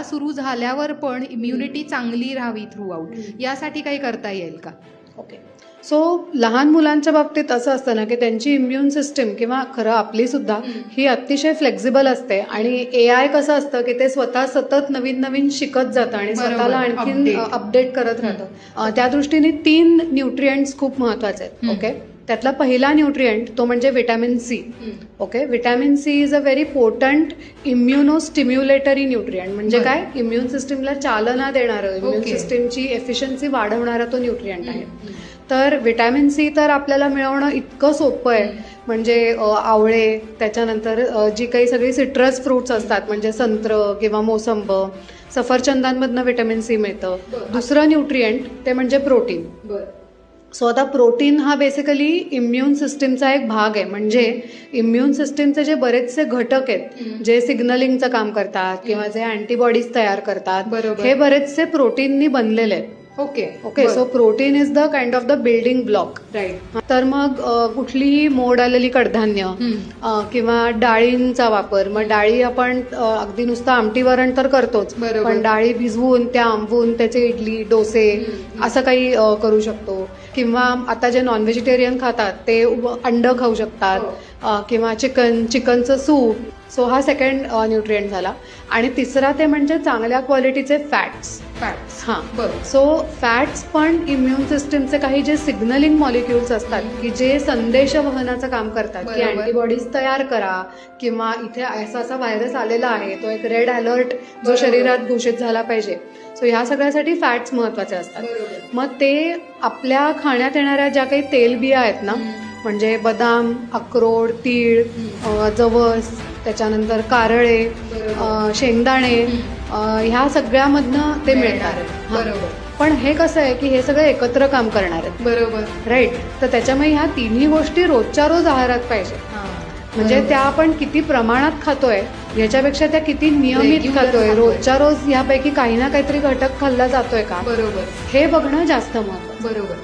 शाळा सुरू झाल्यावर पण इम्युनिटी चांगली राहावी थ्रू आउट यासाठी काही करता येईल का? ओके सो लहान मुलांच्या बाबतीत असं असतं ना की त्यांची इम्युन सिस्टीम किंवा खरं आपली सुद्धा ही अतिशय फ्लेक्झिबल असते आणि ए आय कसं असतं की ते स्वतः सतत नवीन नवीन शिकत जातं आणि. स्वतःला आणखीन. अपडेट करत राहतं. त्या दृष्टीने तीन न्यूट्रिएंट्स खूप महत्त्वाचे आहेत. ओके त्यातला पहिला न्यूट्रिएंट तो म्हणजे vitamin C okay vitamin C is a very potent immuno stimulatory nutrient म्हणजे. काय? इम्युन सिस्टीमला चालना देणारं इम्युन. सिस्टीमची एफिशियन्सी वाढवणारा तो न्यूट्रिएंट आहे. तर विटॅमिन सी तर आपल्याला मिळवणं इतकं सोपं आहे. म्हणजे आवळे त्याच्यानंतर जी काही सगळी सिट्रस फ्रुट्स असतात म्हणजे संत्र किंवा मोसंब सफरचंदांमधनं विटॅमिन सी मिळतं. दुसरं न्यूट्रिएंट ते म्हणजे प्रोटीन सो आता प्रोटीन हा बेसिकली इम्युन सिस्टीमचा एक भाग आहे म्हणजे इम्युन सिस्टीमचे जे बरेचसे घटक आहेत. जे सिग्नलिंगचं काम करतात किंवा जे अँटीबॉडीज तयार करतात. हे बरेचसे प्रोटीननी बनलेले आहेत okay. Okay so protein is the kind of the building block right तर मग कुठलीही मोड आलेली कडधान्य किंवा डाळींचा वापर मग डाळी आपण अगदी नुसतं आमटी वरण तर करतोच. पण डाळी भिजवून त्या आंबवून त्याचे इडली डोसे. असं काही करू शकतो. किंवा आता जे नॉन व्हेजिटेरियन खातात ते अंड खाऊ शकतात. हो. किंवा चिकन चिकनचं सूप. सो हा सेकंड न्यूट्रिएंट झाला. आणि तिसरा ते म्हणजे चांगल्या क्वालिटीचे फॅट्स फॅट्स हां. बरं. सो फॅट्स पण इम्युन सिस्टीमचे काही जे सिग्नलिंग मॉलिक्युल्स असतात की जे संदेश वहनाचं काम करतात की. अँटीबॉडीज तयार करा किंवा इथे असा असा व्हायरस आलेला आहे तो एक रेड अलर्ट जो. शरीरात घोषित झाला पाहिजे. सो ह्या सगळ्यासाठी फॅट्स महत्त्वाचे असतात. मग ते आपल्या खाण्यात येणाऱ्या ज्या काही तेलबिया आहेत ना म्हणजे बदाम अक्रोड तीळ जवस त्याच्यानंतर कारळे शेंगदाणे ह्या सगळ्यामधनं ते मिळणार आहेत. बरोबर. पण हे कसं आहे की हे सगळं एकत्र काम करणार आहेत. बरोबर. राईट तर त्याच्यामुळे ह्या तिन्ही गोष्टी रोजच्या रोज आहारात पाहिजे. म्हणजे. त्या आपण किती प्रमाणात खातोय याच्यापेक्षा त्या किती नियमित खातोय. रोजच्या रोज यापैकी काही ना काहीतरी घटक खाल्ला जातोय का? बरोबर. हे बघणं जास्त महत्वाचं. बरोबर.